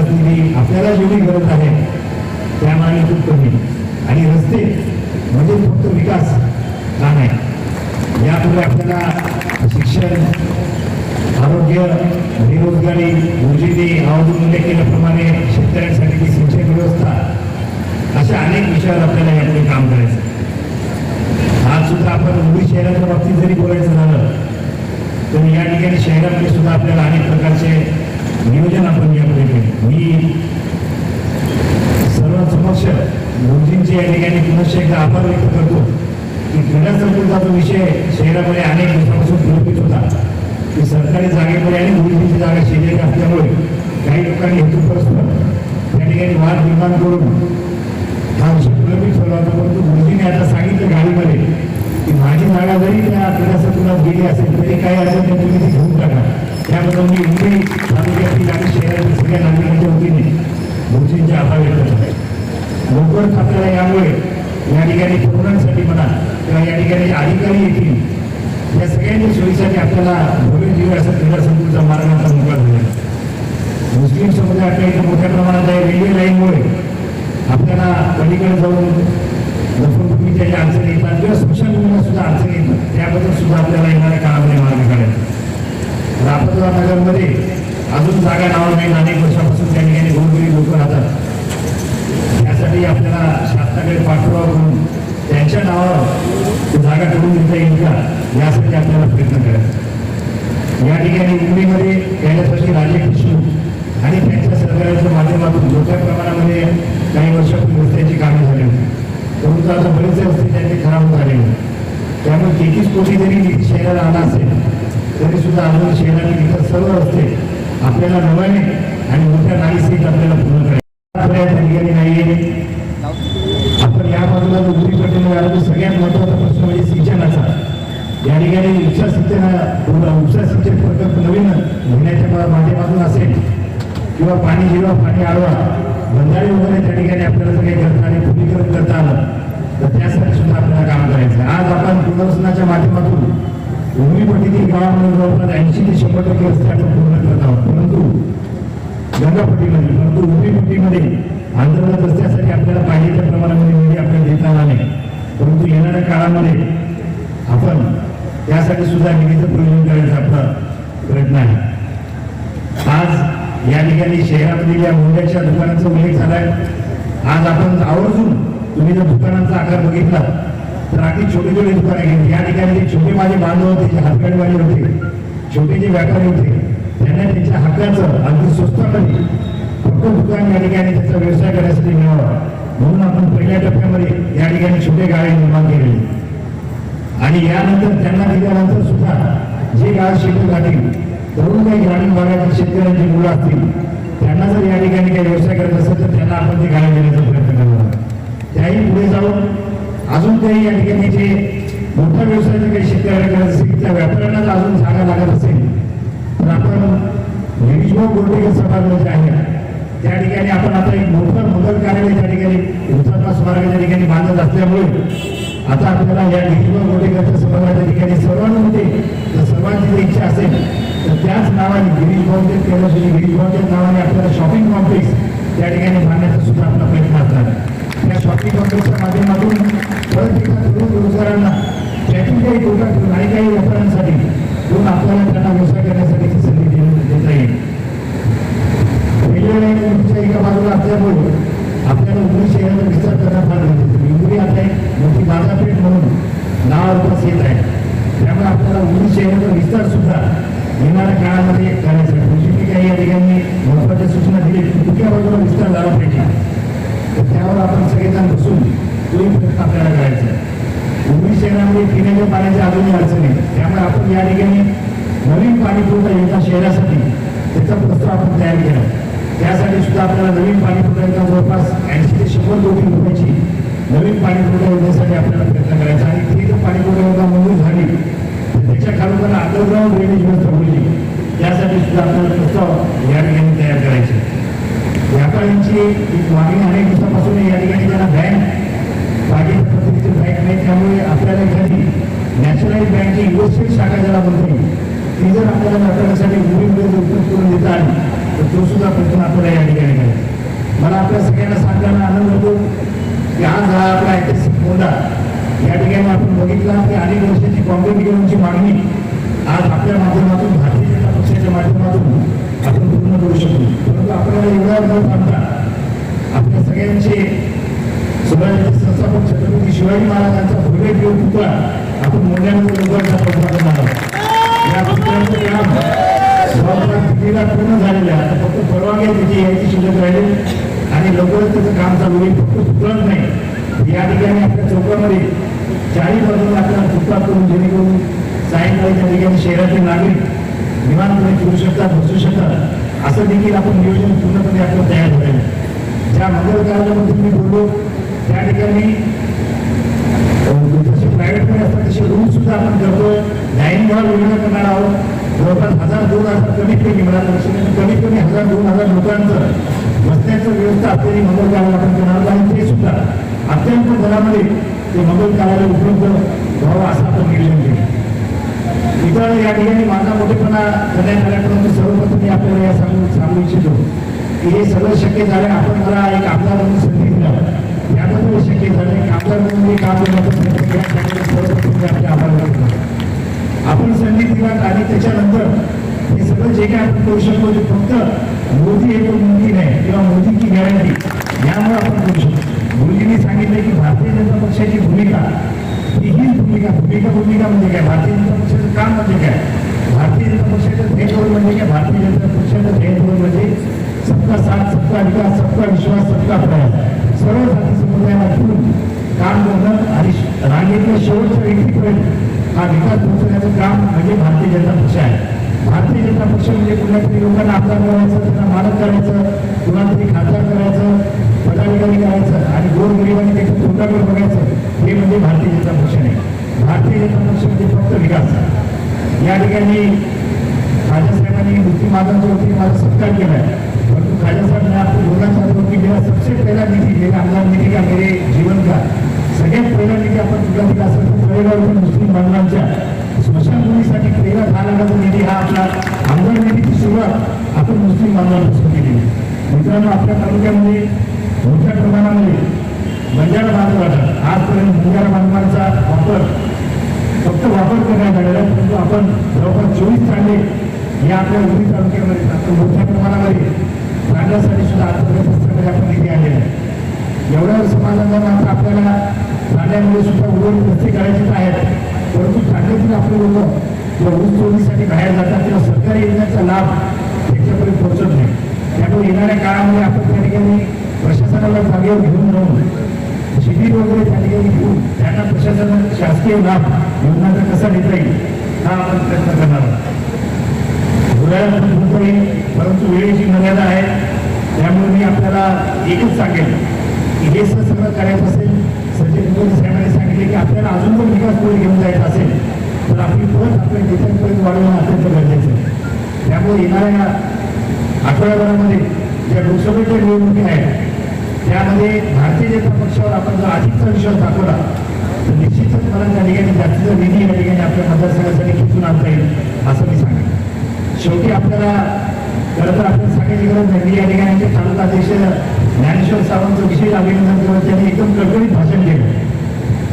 की हा आपल्याला जेवढी गरज आहे त्यामाने खूप कमी. आणि रस्ते म्हणजे फक्त विकास का नाही? यापुढे आपल्याला शिक्षण आरोग्य बेरोजगारी गुरुजींनी आवाजून उल्लेख केल्याप्रमाणे शेतकऱ्यांसाठी सिंचन व्यवस्था अशा अनेक विषयावर आपल्याला यापुढे काम करायचं आज सुद्धा आपण मुंबई शहराच्या बाबतीत जरी बोलायचं झालं तर या ठिकाणी शहरामध्ये सुद्धा आपल्याला अनेक प्रकारचे नियोजन आपण यापुढे केले मी सर्वांसमक्ष गुरुजींचे या ठिकाणी पुनश्च एकदा आभार व्यक्त करतो की क्रीडा संकुलचा जो विषय शहरामध्ये अनेक दिवसापासून प्रलंबित होता की सरकारी जागेमध्ये आणि गुरुजींची जागा शेजारी असल्यामुळे काही लोकांनी हेतू परस्पर त्या ठिकाणी वाद निर्माण करून हा विषय प्रलंबित ठेवला होता. परंतु गुरुजीने आता सांगितलं गाडीमध्ये की माझी जागा जरी त्या क्रीडा संकुलात गेली असेल तरी काही असेल तर तुम्ही ती घेऊन टाका त्याबद्दल मुंबई तालुक्यातील आणि शहरातील सगळ्या नागरिकांच्या वतीने गुरुजींचे आभार व्यक्त करतो लवकरच आपल्याला यामुळे या ठिकाणी तरुणांसाठी म्हणा किंवा या ठिकाणी जे अधिकारी येतील या सगळ्यांच्या सोयीसाठी आपल्याला भव्य जीव असं क्रीडा संकुलचा मार्ग आता मोकळा झालेला मुस्लिम समुदाय आपल्या मोठ्या प्रमाणात आहे रेल्वे लाईनमुळे आपल्याला पलीकडे जाऊन लफडफुटीच्या ज्या अडचणी येतात किंवा स्मशानभूमीला सुद्धा अडचणी येतात त्याबद्दल सुद्धा आपल्याला येणाऱ्या काढायचा नगरमध्ये अजून जागा नावं नाही अनेक वर्षापासून त्या ठिकाणी गोरगरीब लोक राहतात. त्यासाठी आपल्याला शासनाकडे पाठपुरावा करून त्यांच्या नावावर जागा करून देता येईल का? यासाठी आपल्याला प्रयत्न करायचा. या ठिकाणी मुंबईमध्ये येण्यासाठी राजे देशमुख आणि त्यांच्या सहकार्याच्या माध्यमातून मोठ्या प्रमाणामध्ये काही वर्षापूर्वी रस्त्याची कामे झाली होती. परंतु आता बरेचसे रस्ते त्यांचे खराब झाले होते त्यामुळे तेहतीस कोटी जरी शहराला आला असेल तरी सुद्धा अजून शहरातील इतर सर्व रस्ते आपल्याला नव्याने आणि मोठ्या नागरिक आपल्याला पूर्ण करायचे. आपल्या आपण या बाजूला जो उभी पडलेला सगळ्यात महत्त्वाचा प्रश्न म्हणजे सिंचनाचा. या ठिकाणी उपसा सिंचन उपसा सिंचन प्रकल्प नवीन घेण्याच्या माध्यमातून असेल किंवा पाणी जिरवा पाणी आडवा बंधारे वगैरे त्या ठिकाणी आपल्याला जर काही करता आणि खुलीकरण करता आलं तर त्यासाठी सुद्धा आपल्याला काम करायचं आज आपण पुनर्वसनाच्या माध्यमातून भूमीपट्टीतील गावामध्ये जवळपास ऐंशी ते शंभर टक्के रस्ते आपण पूर्ण करत आहोत. परंतु गंगापट्टीमध्ये परंतु भूमीपट्टीमध्ये आंदोलन रस्त्यासाठी आपल्याला पाहिजे त्या प्रमाणामध्ये निधी आपल्याला देता आला नाही. परंतु येणाऱ्या काळामध्ये आपण त्यासाठी सुद्धा निधीचं प्रयोजन करायचा आपला प्रयत्न आहे. आज या ठिकाणी शहरामधील या मोंड्याच्या दुकानांचा उल्लेख आहे आज आपण आवर्जून तुम्ही जर दुकानांचा आकार बघितला. तर छोटी छोटे दुकाने घेतली या ठिकाणी जे छोटे माझे बांधव होते जे हातगाडीवाले होते छोटे जे व्यापारी होते त्यांना त्यांच्या हक्काचं अगदी स्वस्तामध्ये फक्त दुकान या ठिकाणी त्याचा व्यवसाय करण्यासाठी मिळावा. म्हणून आपण पहिल्या टप्प्यामध्ये या ठिकाणी छोटे गाळे निर्माण केलेले आणि यानंतर त्यांना दिल्यानंतर सुद्धा जे गाळ शेती राहतील तरुण काही ग्रामीण भागातील शेतकऱ्यांची मुलं असतील त्यांना जर या ठिकाणी काही व्यवसाय करत असेल तर त्यांना आपण ते गाळे देण्याचा प्रयत्न करणार त्याही पुढे जाऊन अजून काही या ठिकाणी जे मोठ्या व्यवसाय जर काही शेतकऱ्याला करत असेल त्या व्यापाऱ्यांना अजून जागा लागत असेल तर आपण गिरीशभाऊ गोरटेकर सभागृह जे आहे त्या ठिकाणी आपण आता एक मोठं मदत कार्यालय त्या ठिकाणी हुतात्मा स्मारकाच्या ठिकाणी बांधत असल्यामुळे आता आपल्याला या गिरीशभाऊ गोरटेकरच्या सभागृहाच्या ठिकाणी सर्वांमध्ये जर सर्वांची जर इच्छा असेल तर त्याच नावाने गिरीश भाऊचे केलं गिरीश भाऊच्या नावाने आपल्याला शॉपिंग कॉम्प्लेक्स त्या ठिकाणी बांधण्याचा सुद्धा आपला प्रयत्न असणार आहे. त्या माध्यमातून परत एकदा रोजगारांना त्यातून काही तोटा ठेवून आणि काही व्यापाऱ्यांसाठी दोन आपल्याला त्यांना व्यवसाय करण्यासाठी संधी देता येईल. रेल्वे लाईनच्या एका बाजूला असल्यामुळे आपल्याला उमरी शहराचा विस्तार करण्यात फार गरजेचं आहे. उमरी आता एक मोठी बाजारपेठ म्हणून नावारूपास येत आहे. त्यामुळे आपल्याला उमरी शहराचा विस्तार सुद्धा येणाऱ्या काळामध्ये करायचा आहे दुसरी काही अधिकाऱ्यांनी ठिकाणी महत्त्वाच्या सूचना दिली की कुठल्या बाजूला विस्तार झाला पाहिजे. त्यावर आपण सगळेजण बसून तोही प्रयत्न आपल्याला करायचा आहे उमरी शहरामध्ये पिण्याच्या पाण्याच्या अजूनही अडचणी त्यामुळे आपण या ठिकाणी नवीन पाणी पुरवठा योजना शहरासाठी त्याचा प्रस्ताव आपण तयार केला. त्यासाठी सुद्धा आपल्याला नवीन पाणी पुरवठा योजना जवळपास ऐंशी ते शंभर कोटी रुपयाची नवीन पाणी पुरवठा योजनेसाठी आपल्याला प्रयत्न करायचा आणि ती जर पाणी पुरवठा योजना मंजूर झाली अंडरग्राऊंड ड्रेनेज व्यवस्था होईल. त्यासाठी सुद्धा आपल्याला प्रस्ताव या ठिकाणी मागणी अनेक दिवसापासून या ठिकाणी त्यांना बँक पाहिजे पद्धतीचे बँक नाही त्यामुळे आपल्याला एखादी नॅशनलाइज बँकची इन्व्हेस्टमेंट शाखा ज्याला म्हणतो ती जर आपल्याला नाटकासाठी मुलीमध्ये जर उपयोग करून देता आली तर तो सुद्धा प्रश्न आपल्याला या ठिकाणी करायचा मला आपल्या सगळ्यांना सांगताना आनंद होतो की आज हा आपला ऐतिहासिक मुद्दा या ठिकाणी आपण बघितला की अनेक वर्षाची काँग्रेस घेऊनची मागणी आज आपल्या माध्यमातून भारतीय जनता पक्षाच्या माध्यमातून आपण पूर्ण करू शकतो. परंतु आपल्याला एवढा न थांबता आपल्या सगळ्यांचे स्वराज्याचे संस्थापक छत्रपती शिवाजी महाराजांचा भव्य देव पुतळा आपण मोठ्यामध्ये लोकांचा प्रसार करणार आहोत या पुतळ्याचं काम जवळपास कितीला पूर्ण झालेलं आहे. आता फक्त परवानगी त्याची यायची शिल्लक राहिली. आणि लवकरच त्याचं काम चालू होईल. फक्त पुतळाच नाही. या ठिकाणी आपल्या चौकामध्ये चारही बाजूला आपल्याला पुतळा करून जेणेकरून सायंकाळी त्या ठिकाणी शहरातील नागरिक विमानपणे फिरू शकतात बसू शकतात. असं देखील आपण नियोजन पूर्णपणे आपलं तयार करायला ज्या मंगल कार्यालयामध्ये मी बोललो त्या ठिकाणी जसे प्रायव्हेटमध्ये असतात तसे रूम सुद्धा आपण करतोय. डायनिंग हॉल वेगळं करणार आहोत. जवळपास हजार दोन हजार कमीत कमी मला लक्षात कमीत कमी हजार दोन हजार लोकांचं बसण्याचं व्यवस्था आपल्याला मंगल कार्यालय आपण करणार आहोत. आणि ते सुद्धा अत्यंत दरामध्ये ते मंगल कार्यालय उपलब्ध व्हावं असं आपण निर्णय घेऊ इतर या ठिकाणी माझा मोठेपणा करण्यात आल्यापर्यंत सर्वप्रथम मी आपल्याला या सांगू सांगू इच्छितो. की हे सगळं शक्य झालं आपण मला एक आमदार म्हणून संधी दिला याबद्दल शक्य झालं एक आमदार म्हणून मी काम करण्याचा आभार आपण संधी दिला आणि त्याच्यानंतर हे सगळं जे काही आपण करू शकतो ते फक्त मोदी हे मोदी नाही किंवा मोदीची गॅरंटी यामुळे आपण करू शकतो. मोदींनी सांगितलं की भारतीय जनता पक्षाची भूमिका ही हीच भूमिका भूमिका भूमिका म्हणजे काय? भारतीय जनता पक्षाचं काम म्हणजे काय? भारतीय जनता पक्षाचं ध्येयधोरण म्हणजे काय? भारतीय जनता पक्षाचं ध्येयधोरण म्हणजे सबका साथ सबका विकास सबका विश्वास सबका प्रयास सर्व जाती समुदायाला घेऊन काम करणं आणि रांगेतल्या शेवटच्या व्यक्तीपर्यंत हा विकास पोहोचवण्याचं काम म्हणजे भारतीय जनता पक्ष आहे. भारतीय जनता पक्ष म्हणजे कुठल्या तरी लोकांना आमदार करायचं त्यांना मालक करायचं कुणाला तरी खासदार करायचं पदाधिकारी करायचं आणि गोरगरिबांनी त्याच्या तोंडाकडे बघायचं हे म्हणजे भारतीय जनता पक्ष नाही. भारतीय जनता पक्ष म्हणजे फक्त विकास. या ठिकाणी माझ्या साहेबांनी मुक्ती मातांच्या वतीने माझा सत्कार केला आहे परंतु खाजा साहेब ने आपको बोलना चाहता हूँ कि मेरा सबसे पहला निधि मेरा आमदार निधि का मेरे जीवन का सगळ्यात पहिला निधी आपण कुठला दिला असेल तर तळेगावच्या मुस्लिम बांधवांच्या स्मशानभूमीसाठी पहिला दहा लाखाचा निधी हा आपला आमदार निधीची सुरुवात आपण मुस्लिम बांधवांपासून केली मित्रांनो आपल्या तालुक्यामध्ये मोठ्या प्रमाणामध्ये बंजारा बांधवाचा आजपर्यंत बंजारा बांधवांचा वापर फक्त वापर करण्यात आलेला आहे परंतु आपण जवळपास चोवीस तांडे या आपल्या उरी तालुक्यामध्ये आता मोठ्या प्रमाणामध्ये समाजासाठी सुद्धा आतापर्यंत पुस्तकामध्ये आपण निधी आलेला आहे एवढ्या समाजाला आता आपल्याला तांड्यामध्ये सुद्धा उघड रस्ते करायचेच आहेत. परंतु तांड्यातील आपले लोक किंवा ऊस तोडीसाठी बाहेर जातात किंवा सरकारी योजनेचा लाभ त्याच्यापर्यंत पोहोचत नाही. त्यामुळे येणाऱ्या काळामध्ये आपण त्या ठिकाणी प्रशासनाला जागेवर घेऊन जाऊन शिबिर वगैरे त्या ठिकाणी घेऊन त्यांना प्रशासनाचा शासकीय लाभ योजनाचा कसा देता येईल हा आपण प्रयत्न करणार आहोत. बोलायला येईल परंतु वेळेची मर्यादा आहे. त्यामुळे मी आपल्याला एकच सांगेल की हे सर सगळं करायचं असेल सचिन मोदी साहेबांनी सांगितले की आपल्याला अजून जर विकास पुढे घेऊन जायचा असेल तर आपली पत आपल्या नेत्यांपर्यंत वाढवणं अत्यंत गरजेचं आहे. त्यामुळे येणाऱ्या आठवड्याभरामध्ये ज्या लोकसभेच्या निवडणुकी आहेत त्यामध्ये भारतीय जनता पक्षावर आपण जर अधिकचा विश्वास दाखवला तर निश्चितच मला त्या ठिकाणी जास्तीचा निधी या ठिकाणी आपल्या मतदारसंघासाठी खिचून आणता येईल असं मी सांगेन. शेवटी आपल्याला खरं तर आपल्या सांगायची गरज नाही या ठिकाणी आमचे तालुका अध्यक्ष ज्ञानेश्वर सावंतचं विशेष अभिनंदन करत त्यांनी एकदम कडकडीत भाषण केलं.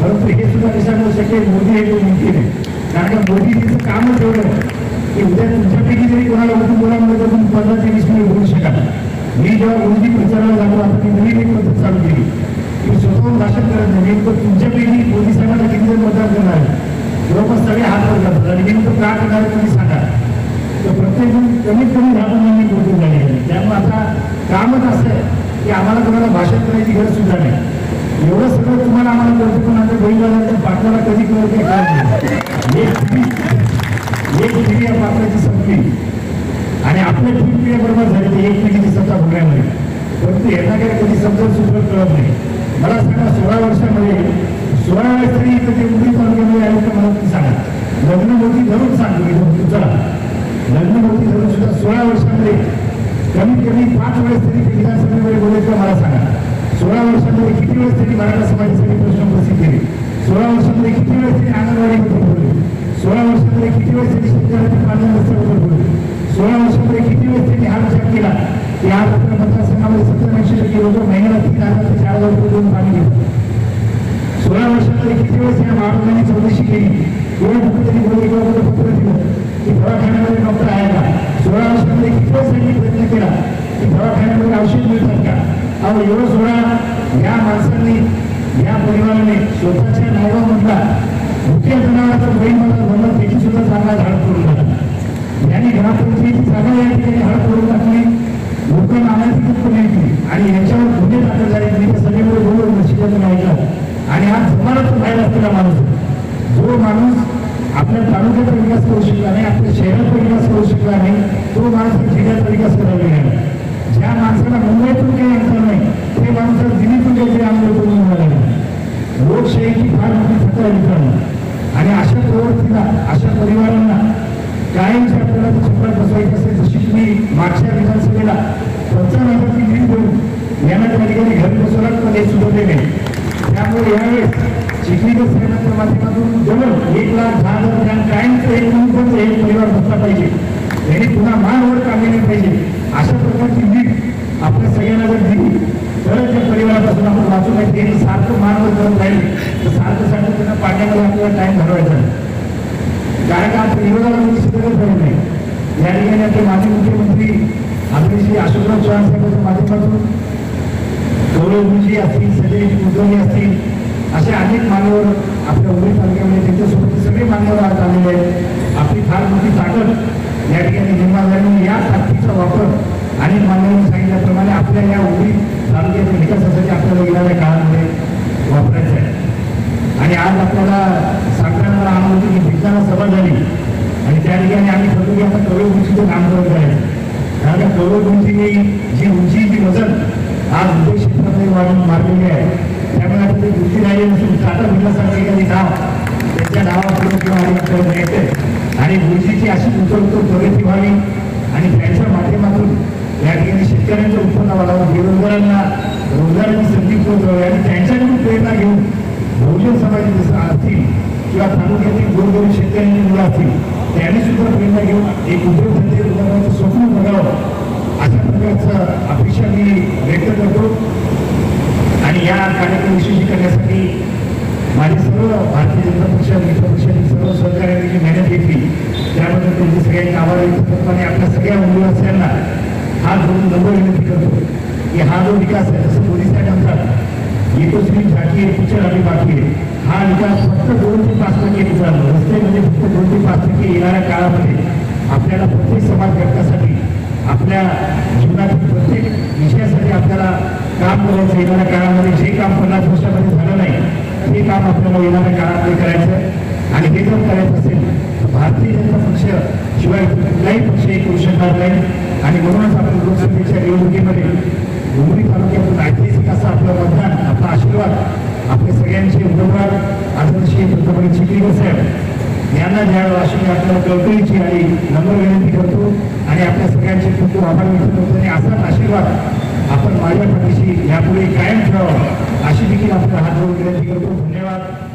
परंतु हे सुद्धा कशामुळे शक्य मोदी हे मुमकिन आहे. कारण का मोदी तिचं कामच एवढं की उद्या तुमच्यापैकी जरी कोणाला उठून बोलावलं तर तुम्ही पंधरा ते वीस मिनिट बोलू शकाल. मी जेव्हा मोदी प्रचाराला लागलो आता मी नवीन एक पद्धत चालू केली. की स्वतःहून भाषण करत नाही नेमकं तुमच्यापैकी मोदी साहेबांना किती जण मतदान करणार आहे जवळपास सगळे हात वर करतात आणि नेमकं का करणार आहे तुम्ही सांगा तर प्रत्येक जण कमीत कमी दहा पंधरा मिनिट बोलून झाले त्यामुळे आता कामच असं आहे की आम्हाला कोणाला भाषण करायची गरज सुद्धा नाही. एवढं सगळं तुम्हाला आम्हाला कळतं पण आता बैलवाल्याच्या पाटलाला कधी कळत काय नाही. एक पिढी या पाटलाची संपली. आणि आपल्या तीन पिढ्या बरोबर झाली ती एक पिढीची सत्ता होण्यामध्ये परंतु यांना काय कधी समजून सुद्धा कळत नाही. मला सांगा सोळा वर्षामध्ये सोळा वेळेस तरी इथं ते उडी तालुक्यामध्ये आले तर मला तुम्ही सांगा. लग्न मोठी धरून सांगतो इथं. चला. लग्न होती धरून सुद्धा सोळा वर्षामध्ये कमीत कमी पाच वेळेस तरी ते विधानसभेमध्ये बोलायचं मला सांगा. सोळा वर्षामध्ये किती वेळेस त्यांनी मराठा समाजासाठी प्रश्न उपस्थित केले? सोळा वर्षामध्ये किती वेळेस त्यांनी अंगणवाडीमध्ये बोलले? सोळा वर्षामध्ये किती वेळेस त्यांनी शेतकऱ्यांच्या पाणी रस्त्याबद्दल बोलले? सोळा वर्षामध्ये किती वेळेस त्यांनी हा विचार केला? की आज आपल्या मतदारसंघामध्ये सत्तर ऐंशी टक्के लोक महिन्याला तीन हजार ते चार हजार रुपये देऊन पाणी घेतात. सोळा वर्षामध्ये किती वेळेस या महाराजांनी चौकशी केली? एवढं बोलले किंवा बोलले पत्र दिलं. की दवाखान्यामध्ये डॉक्टर आहे का? सोळा वर्षामध्ये किती वेळेस प्रयत्न केला? की दवाखान्यामध्ये औषध मिळतात का? अहो एवढं सोळा या माणसांनी या परिवाराने स्वतःच्या नावामधला मुख्य जनावरांचा बहीण मला म्हणलं त्याची सुद्धा जागा झाड करून टाकला. यांनी ग्रामपंचायतीची जागा या ठिकाणी झाड करून टाकली. लोक नाण्याची खूप यायची आणि याच्या गुन्हे दाखल झाले मी त्या सगळीकडे बोलून नशिबाचं ऐकलं आणि आज जमानत बाहेर असलेला माणूस आहे. जो माणूस आपल्या तालुक्याचा विकास करू शकला नाही आपल्या शहराचा विकास करू शकला नाही तो माणूस या जिल्ह्याचा विकास करायला गेला ज्या माणसाला मुंबईतून काही अंतर नाही ते माणूस आज दिल्लीतून काहीतरी आंदोलन करून मिळाला लोकशाहीची फार मोठी खतरा आहे मित्रांनो आणि अशा प्रवृत्तीला अशा परिवारांना कायमच्या आपल्याला चपरात बसवायची असेल जशी तुम्ही मागच्या विधानसभेला पंचावन्न हजारची लीड देऊन यांना त्या ठिकाणी घरी बसवलात पण हे सुधारले नाही. त्यामुळे यावेळेस चिखलीकर साहेबांच्या माध्यमातून जवळ एक लाख दहा हजार रुपयांना कायमचं एक कुटुंबाचं एक परिवार बसला पाहिजे. यांनी पुन्हा मानवर काढले नाही पाहिजे? अशा प्रकारची लीड आपल्या सगळ्यांना जर दिली तरच त्या परिवारापासून आपण वाचू नये. त्यांनी सारखं मानवर करत राहील. तर सारखं सारखं त्यांना पाण्यामध्ये आपल्याला टाइम घालवायचा. नाही. कारण का आपल्या विरोधाला कोणी शिकतच नाही? या ठिकाणी आपले माजी मुख्यमंत्री आपले श्री अशोकराव चव्हाण साहेबांच्या माध्यमातून गौरवजी असतील सजय उद्धवजी असतील असे अनेक मान्यवर आपल्या उमेद तालुक्यामध्ये त्यांच्यासोबत सगळे मान्यवर आज आलेले आहेत. आपली फार मोठी ताकद या ठिकाणी निर्माण झाली या ताकदीचा वापर अनेक मान्यवरांनी सांगितल्याप्रमाणे आपल्या या उमेद तालुक्याच्या विकासासाठी आपल्याला येणाऱ्या काळामध्ये वापरायचं आहे. आणि आज आपल्याला सांगताना भिक्षाला सभा झाली आणि त्या ठिकाणी आम्ही ठरवलं की आता करोड उंचीचं काम करत आहे कारण करोड उंचीने जी उंची जी वजन आज उद्योग क्षेत्रामध्ये वाढून मारलेली आहे त्यामुळे आता ते उंची राहिली नसून टाटा बिर्लासारखं एखादी नाव त्यांच्या नावापुढे किंवा आणि मिळते आणि उंचीची अशी उचलतो प्रगती व्हावी आणि त्यांच्या माध्यमातून या ठिकाणी शेतकऱ्यांचं उत्पन्न वाढावं बेरोजगारांना रोजगाराची संधी पोहोचवावी आणि त्यांच्याकडून प्रेरणा घेऊन बहुजन समाज जसं असतील किंवा तालुक्यातील गोरगरीब शेतकऱ्यांची मुलं असतील. त्यांनी सुद्धा प्रेरणा घेऊन एक उद्योगधंदे उदाहरणाचं स्वप्न बघावं. अशा प्रकारचा अपेक्षा मी व्यक्त करतो. आणि या कार्यक्रम यशस्वी करण्यासाठी माझे सर्व भारतीय जनता पक्ष मित्र पक्षातील सर्व सहकार्यांनी जी मेहनत घेतली त्याबद्दल त्यांचे सगळ्यांचे आभार व्यक्त करतो आणि आपल्या सगळ्या उमेदवारांना हा जोडून नंबर विनंती करतो की हा जो विकास आहे जसं मोदी साहेब म्हणतात येतो श्री झाकी आहे पिक्चर आम्ही बाकी आहे. हा विकास फक्त दोन ते पाच टक्के मित्रांनो रस्ते म्हणजे फक्त दोन ते पाच टक्के येणाऱ्या काळामध्ये आपल्याला प्रत्येक समाज घटकासाठी आपल्या जीवनातील प्रत्येक विषयासाठी आपल्याला काम करायचं येणाऱ्या काळामध्ये जे काम पन्नास वर्षामध्ये झालं नाही ते काम आपल्याला येणाऱ्या काळामध्ये करायचं आहे. आणि हे जर करायचं असेल तर भारतीय जनता पक्ष शिवाय कुठलाही पक्ष हे करू शकणार नाही आणि म्हणूनच आपण लोकसभेच्या निवडणुकीमध्ये डोंगरी तालुक्यातून ऐतिहासिक असा आपलं मतदान आपला आशीर्वाद आपले सगळ्यांचे उमेदवार आदर्शी पंतप्रधान चिखली साहेब यांना ज्या अशी मी आपल्याला कळकळीची आणि नम्र विनंती करतो आणि आपल्या सगळ्यांचे खूप खूप आभार व्यक्त करतो आणि असाच आशीर्वाद आपण माझ्या पाठीशी यापुढे कायम ठेवावा. अशी देखील आपल्याला हात जोडून विनंती करतो. धन्यवाद.